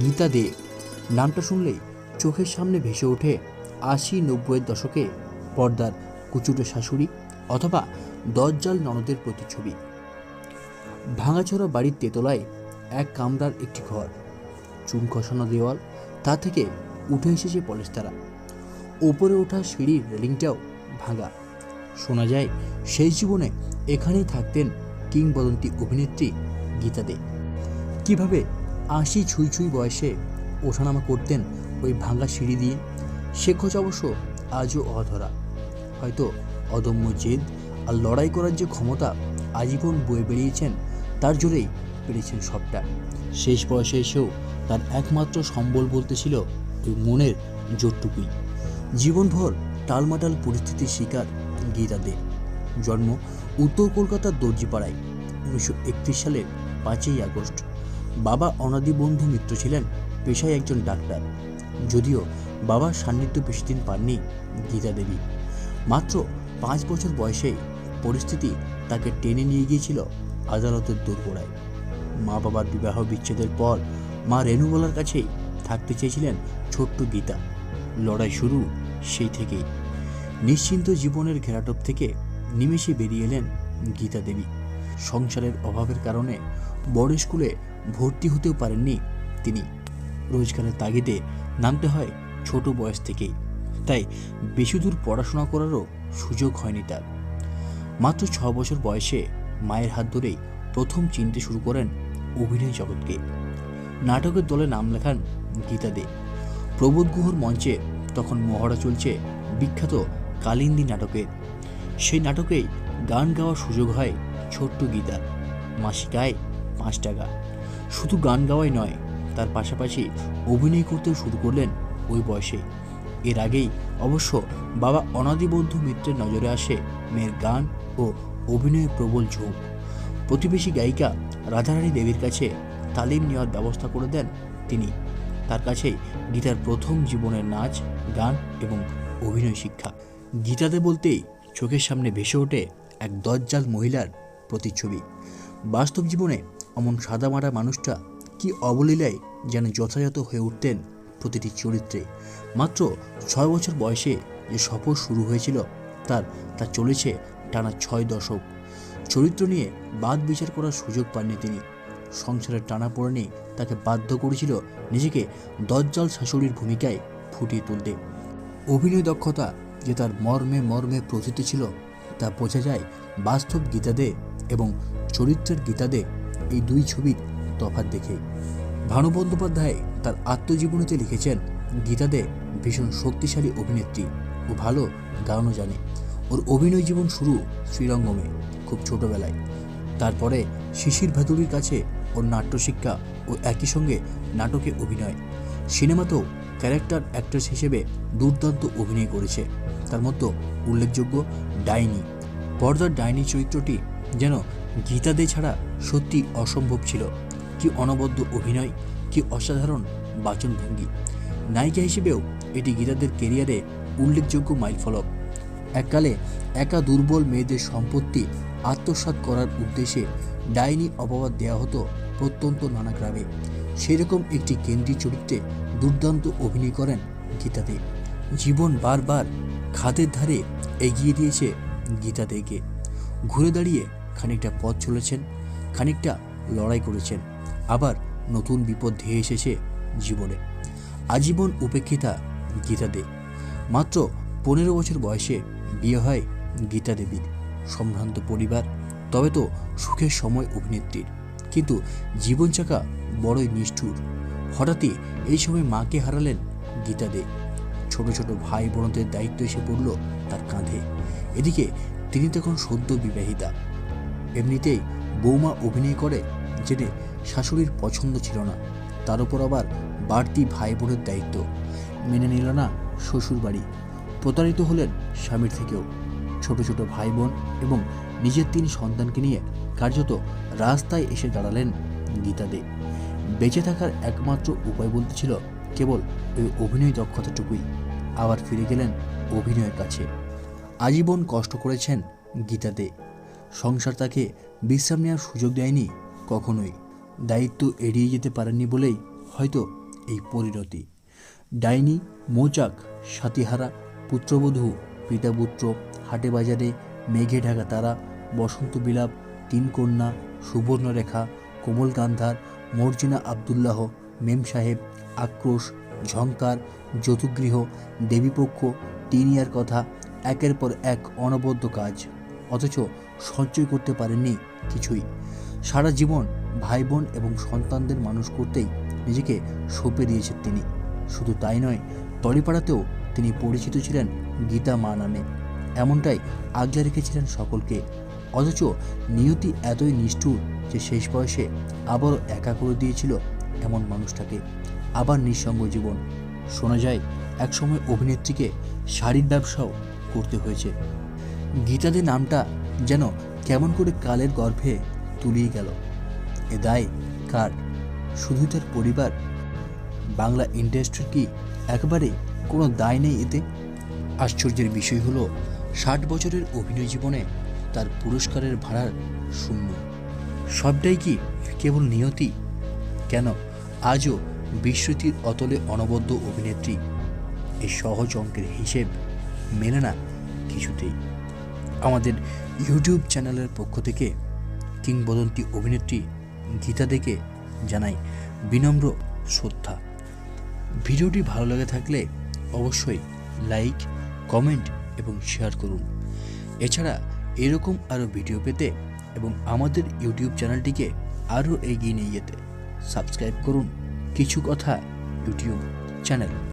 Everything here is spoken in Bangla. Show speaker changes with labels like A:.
A: গীতা দে নামটা শুনলেই চোখের সামনে ভেসে ওঠে আশি নব্বইয়ের দশকে পর্দার কুচুটে শাশুড়ি অথবা দজ্জাল ননদের প্রতিচ্ছবি। ভাঙাচোরা বাড়ির তেতলায় এক কামরার একটি ঘর। চুন খসানো দেওয়াল, তা থেকে উঠে এসেছে পলেস্তারা ওপরে ওঠা সিঁড়ির রেলিংটাও ভাঙা। শোনা যায় সেই জীবনে এখানেই থাকতেন কিংবদন্তি অভিনেত্রী গীতা দে। কীভাবে আশি ছুঁই ছুঁই বয়সে ওঠানামা করতেন ওই ভাঙা সিঁড়ি দিয়ে। সে খোঁজ অবশ্য আজও অধরা। হয়তো অদম্য জেদ আর লড়াই করার যে ক্ষমতা আজীবন বয়ে বেরিয়েছেন তার জোরেই পেরেছেন সবটা। শেষ বয়সে এসেও তার একমাত্র সম্বল বলতে ছিল ওই মনের জোরটুকুই। জীবনভর টালমাটাল পরিস্থিতির শিকার গীতা দে। জন্ম উত্তর কলকাতার দর্জিপাড়ায়, উনিশশো একত্রিশ সালের পাঁচই আগস্ট। বাবা অনাদি বন্ধু মিত্র ছিলেন, পেশায় একজন ডাক্তার। যদিও বাবার সান্নিধ্য বেশি দিন পাননি গীতা দেবী। মাত্র পাঁচ বছর বয়সে পরিস্থিতি তাকে টেনে নিয়ে গিয়েছিল আদালতের দোরগোড়ায়। মা বাবার বিবাহ বিচ্ছেদের পর মা রেণুবলার কাছেই থাকতে চেয়েছিলেন ছোট্ট গীতা। লড়াই শুরু সেই থেকেই। নিশ্চিন্ত জীবনের ঘেরাটোপ থেকে নিমেষে বেরিয়ে এলেন গীতা দেবী। সংসারের অভাবের কারণে বড় স্কুলে ভর্তি হতেও পারেননি তিনি। রোজগারের তাগিদে নামতে হয় ছোট বয়স থেকেই। তাই বেশি দূর পড়াশোনা করারও সুযোগ হয়নি তার। মাত্র ছ বছর বয়সে মায়ের হাত ধরেই প্রথম চিনতে শুরু করেন অভিনয় জগৎকে। নাটকের দলে নাম লেখান গীতা দে। প্রবোধ গুহর মঞ্চে তখন মহড়া চলছে বিখ্যাত কালিন্দী নাটকের সেই নাটকেই গান গাওয়ার সুযোগ হয় ছোট্ট গীতার। মাসিকায় পাঁচ টাকা। শুধু গান গাওয়াই নয়, তার পাশাপাশি অভিনয় করতেও শুরু করলেন ওই বয়সে। এর আগেই অবশ্য বাবা অনাদি বন্ধু মিত্রের নজরে আসে মেয়ের গান ও অভিনয়ের প্রবল ঝোঁক। প্রতিবেশী গায়িকা রাধারানী দেবীর কাছে তালিম নেওয়ার ব্যবস্থা করে দেন তিনি। তার কাছেই গীতার প্রথম জীবনের নাচ, গান এবং অভিনয় শিক্ষা। গীতাতে বলতেই চোখের সামনে ভেসে ওঠে এক দজ্জাল মহিলার প্রতিচ্ছবি। বাস্তব জীবনে অমন সাদামাটা মানুষটা কি অবলীলায় যেন যথাযথ হয়ে উঠতেন প্রতিটি চরিত্রে। মাত্র ছয় বছর বয়সে যে সফর শুরু হয়েছিল, তার, তা চলেছে টানা ছয় দশক। চরিত্র নিয়ে বাদ বিচার করার সুযোগ পাননি তিনি। সংসারের টানা পড়েনি, তাকে বাধ্য করেছিল নিজেকে দজ্জাল শাশুড়ির ভূমিকায় ফুটিয়ে তুলতে। অভিনয় দক্ষতা যে তার মর্মে মর্মে প্রথিত ছিল, তা বোঝা যায় বাস্তব গীতাদে এবং চরিত্রের গীতাদে এই দুই ছবির তফাত দেখে। ভানু বন্দ্যোপাধ্যায় তার আত্মজীবনীতে লিখেছেন গীতাদে ভীষণ শক্তিশালী অভিনেত্রী ও ভালো গানও জানে। ওর অভিনয় জীবন শুরু শ্রীরঙ্গমে, খুব ছোটবেলায়। তারপরে শিশির ভাদুরীর কাছে ওর নাট্যশিক্ষা ও একই সঙ্গে নাটকে অভিনয়। সিনেমাতেও ক্যারেক্টার অ্যাক্ট্রেস হিসেবে দুর্দান্ত অভিনয় করেছে। তার মতো উল্লেখযোগ্য ডাইনি। পর্দার ডাইনি চরিত্রটি যেন গীতা দে ছাড়া সত্যি অসম্ভব ছিল। কি অনবদ্য অভিনয়, কি অসাধারণ বাচনভঙ্গি। নায়িকা হিসেবেও এটি গীতাদের কেরিয়ারে উল্লেখযোগ্য মাইলফলক। এককালে একা দুর্বল মেয়েদের সম্পত্তি আত্মসাৎ করার উদ্দেশ্যে ডাইনি অপবাদ দেওয়া হতো প্রত্যন্ত নানা গ্রামে। সেরকম একটি কেন্দ্রীয় চরিত্রে দুর্দান্ত অভিনয় করেন গীতাদে জীবন বারবার খাদের ধারে এগিয়ে দিয়েছে গীতাদেকে ঘুরে দাঁড়িয়ে খানিকটা পথ চলেছেন, খানিকটা লড়াই করেছেন, আবার নতুন বিপদ ধেয়ে এসেছে জীবনে। আজীবন উপেক্ষিতা গীতা দে। মাত্র পনেরো বছর বয়সে বিয়ে হয় গীতা দেবীর। সম্ভ্রান্ত পরিবার, তবে তো সুখের সময় অভিনেত্রীর। কিন্তু জীবন চাকা বড়ই নিষ্ঠুর। হঠাৎই এই সময় মাকে হারালেন গীতা দে। ছোট ছোট ভাই বোনদের দায়িত্ব এসে পড়ল তার কাঁধে। এদিকে তিনি তখন সদ্য বিবাহিতা। এমনিতেই বৌমা অভিনয় করে জেনে শাশুড়ির পছন্দ ছিল না। তার উপর আবার বাড়তি ভাই বোনের দায়িত্ব মেনে নিল না শ্বশুর বাড়ি প্রতারিত হলেন স্বামীর থেকেও। ছোট ছোট ভাই বোন এবং নিজের তিন সন্তানকে নিয়ে কার্যত রাস্তায় এসে দাঁড়ালেন গীতা দে। বেঁচে থাকার একমাত্র উপায় বলতে ছিল কেবল ওই অভিনয় দক্ষতাটুকুই। আবার ফিরে গেলেন অভিনয়ের কাছে। আজীবন কষ্ট করেছেন গীতা দে। সংসার তাকে বিশ্রাম নেওয়ার সুযোগ দেয়নি, কখনোই। দায়িত্ব এড়িয়ে যেতে পারেননি বলেই হয়তো এই পরিণতি। ডাইনি, মৌচাক, সাতিহারা, পুত্রবধূ, পিতাপুত্র হাটে বাজারে মেঘে ঢাকা তারা, বসন্ত বিলাপ তিন কন্যা সুবর্ণরেখা, কোমল গান্ধার, মর্জিনা আবদুল্লাহ, মেম সাহেব, আক্রোশ ঝঙ্কার যতুগৃহ, দেবীপক্ষ টিনিয়ার কথা, একের পর এক অনবদ্য কাজ। অথচ সঞ্চয় করতে পারেননি কিছুই। সারা জীবন ভাই বোন এবং সন্তানদের মানুষ করতেই নিজেকে সঁপে দিয়েছেন তিনি। শুধু তাই নয়, তলিপাড়াতেও তিনি পরিচিত ছিলেন গীতা মা নামে। এমনটাই আগলে রেখেছিলেন সকলকে। অথচ নিয়তি এতই নিষ্ঠুর যে শেষ বয়সে আবারও একা করে দিয়েছিল এমন মানুষটাকে। আবার নিঃসঙ্গ জীবন। শোনা যায়, একসময় অভিনেত্রীকে শাড়ির ব্যবসাও করতে হয়েছে। গীতাদের নামটা যেন কেমন করে কালের গর্ভে তুলিয়ে গেল। এ দায় কার? শুধু তার পরিবার? বাংলা ইন্ডাস্ট্রির কি একেবারে কোনো দায় নেই এতে? আশ্চর্যের বিষয় হলো, ষাট বছরের অভিনয় জীবনে তার পুরস্কারের ভাড়ার শূন্য। সবটাই কি কেবল নিয়তি? কেন আজও বিস্মৃতির অতলে অনবদ্য অভিনেত্রী? এই সহজ অঙ্কের হিসেব মেলে না কিছুতেই। আমাদের ইউটিউব চ্যানেলের পক্ষ থেকে কিংবদন্তি অভিনেত্রী গীতা দেখে জানাই বিনম্র শ্রদ্ধা। ভিডিওটি ভালো লাগে থাকলে অবশ্যই লাইক, কমেন্ট এবং শেয়ার করুন। এছাড়া এরকম আরও ভিডিও পেতে এবং আমাদের ইউটিউব চ্যানেলটিকে আরও এগিয়ে নিয়ে যেতে সাবস্ক্রাইব করুন কিছু কথা ইউটিউব চ্যানেল।